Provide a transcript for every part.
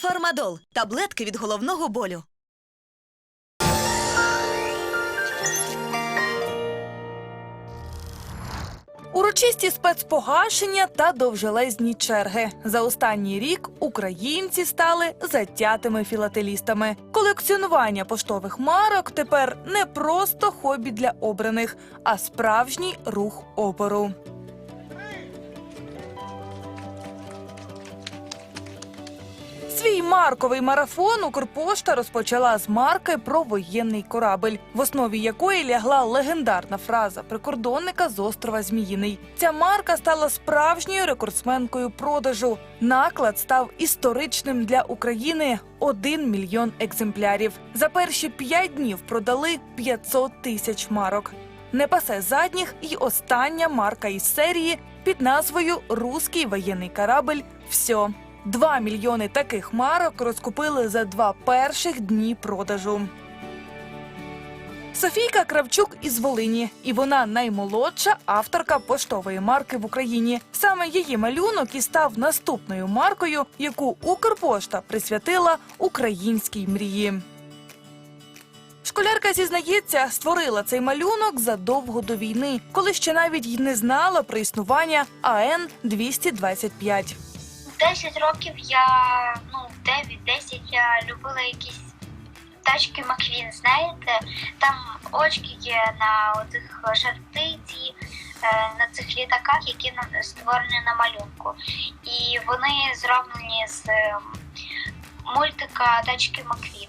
Фармадол таблетки від головного болю. Урочисті спецпогашення та довжелезні черги. За останній рік українці стали затятими філателістами. Колекціонування поштових марок тепер не просто хобі для обраних, а справжній рух опору. Свій марковий марафон Укрпошта розпочала з марки про воєнний корабель, в основі якої лягла легендарна фраза прикордонника з острова Зміїний. Ця марка стала справжньою рекордсменкою продажу. Наклад став історичним для України 1 мільйон екземплярів. За перші п'ять днів продали 500 тисяч марок. Не пасе задніх і остання марка із серії під назвою Руський воєнний корабль. Всьо. Два мільйони таких марок розкупили за два перших дні продажу. Софійка Кравчук із Волині, і вона наймолодша авторка поштової марки в Україні. Саме її малюнок і став наступною маркою, яку Укрпошта присвятила українській мрії. Школярка зізнається, створила цей малюнок задовго до війни, коли ще навіть й не знала про існування АН 225 10 років я, ну, 9-10 я любила якісь тачки Маквін, знаєте, там очки є на оцих шартиці, е, на цих літаках, які створені на малюнку. І вони зроблені з мультика тачки Маквін.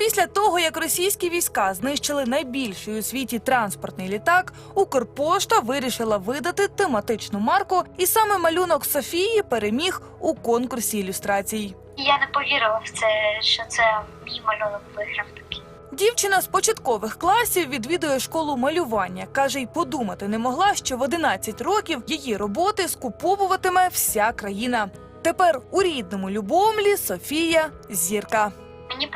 Після того, як російські війська знищили найбільший у світі транспортний літак, Укрпошта вирішила видати тематичну марку, і саме малюнок Софії переміг у конкурсі ілюстрацій. Я не повірила в це, що це мій малюнок виграв такий. Дівчина з початкових класів відвідує школу малювання. каже, й подумати не могла, що в 11 років її роботи скуповуватиме вся країна. Тепер у рідному Любомлі Софія зірка.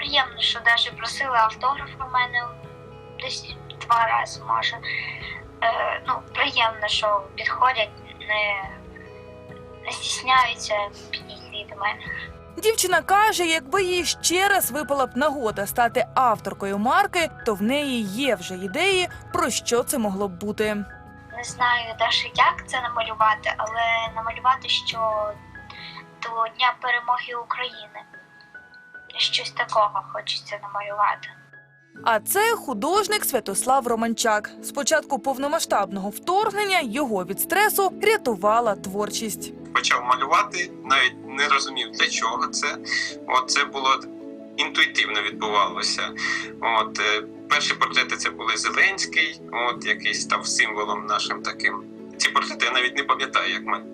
Приємно, що навіть просили автограф у мене десь два рази, може. Е, ну, приємно, що підходять, не, не стісняються підійти до мене. Дівчина каже, якби їй ще раз випала б нагода стати авторкою марки, то в неї є вже ідеї, про що це могло б бути. Не знаю навіть, як це намалювати, але намалювати, що до Дня перемоги України. Щось такого хочеться намалювати. А це художник Святослав Романчак. З початку повномасштабного вторгнення його від стресу рятувала творчість. почав малювати, навіть не розумів для чого це. От це було інтуїтивно відбувалося. От е, перші портрети це були Зеленський, от який став символом нашим таким. Ці портрети я навіть не пам'ятаю, як малював.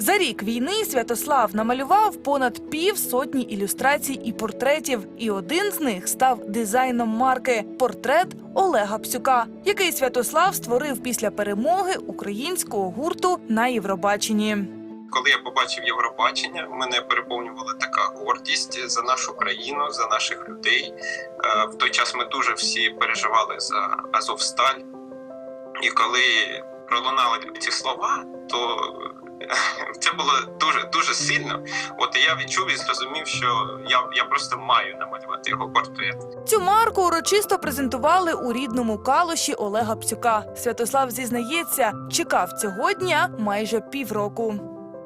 За рік війни Святослав намалював понад пів сотні ілюстрацій і портретів, і один з них став дизайном марки портрет Олега Псюка, який Святослав створив після перемоги українського гурту на Євробаченні. Коли я побачив Євробачення, мене переповнювала така гордість за нашу країну, за наших людей. Е, В той час ми дуже всі переживали за Азовсталь. І коли пролунали ці слова, то це було дуже дуже сильно. От я відчув і зрозумів, що я, я просто маю намалювати його портрет. Цю марку урочисто презентували у рідному калуші Олега Псюка. Святослав зізнається, чекав цього дня майже півроку.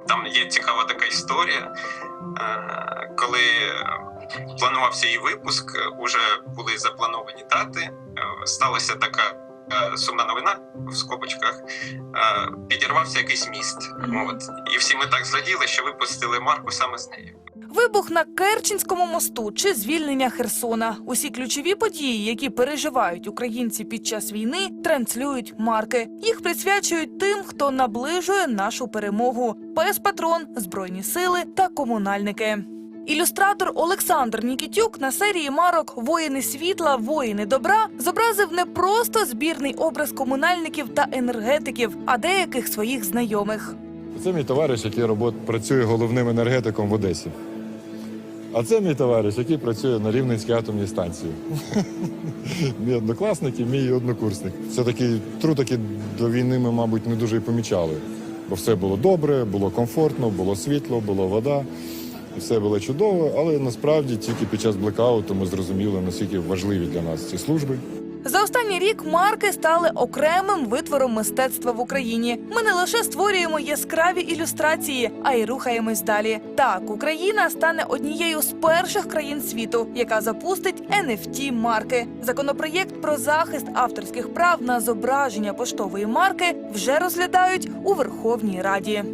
Там є цікава така історія. Е, Коли планувався її випуск, уже були заплановані дати. Е, Сталася така е, сумна новина в скобочках. Е, Підірвався якийсь міст. От і всі ми так зраділи, що випустили марку саме з нею. Вибух на Керченському мосту чи звільнення Херсона. Усі ключові події, які переживають українці під час війни, транслюють марки. Їх присвячують тим, хто наближує нашу перемогу: пес патрон, збройні сили та комунальники. Ілюстратор Олександр Нікітюк на серії марок Воїни світла, воїни добра зобразив не просто збірний образ комунальників та енергетиків, а деяких своїх знайомих. Це мій товариш, який робот, працює головним енергетиком в Одесі. А це мій товариш, який працює на Рівненській атомній станції. Мій однокласник і мій однокурсник. Це такий труд, який до війни ми, мабуть, не дуже і помічали. Бо все було добре, було комфортно, було світло, була вода. Все було чудово, але насправді тільки під час блекауту ми зрозуміли, наскільки важливі для нас ці служби. За останній рік марки стали окремим витвором мистецтва в Україні. Ми не лише створюємо яскраві ілюстрації, а й рухаємось далі. Так, Україна стане однією з перших країн світу, яка запустить nft марки. Законопроєкт про захист авторських прав на зображення поштової марки вже розглядають у Верховній Раді.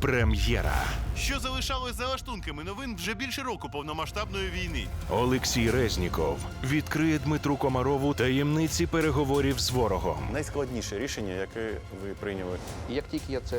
Прем'єра. Що залишалось за лаштунками новин вже більше року повномасштабної війни. Олексій Резніков відкриє Дмитру Комарову таємниці переговорів з ворогом. найскладніше рішення, яке ви прийняли. І як тільки я це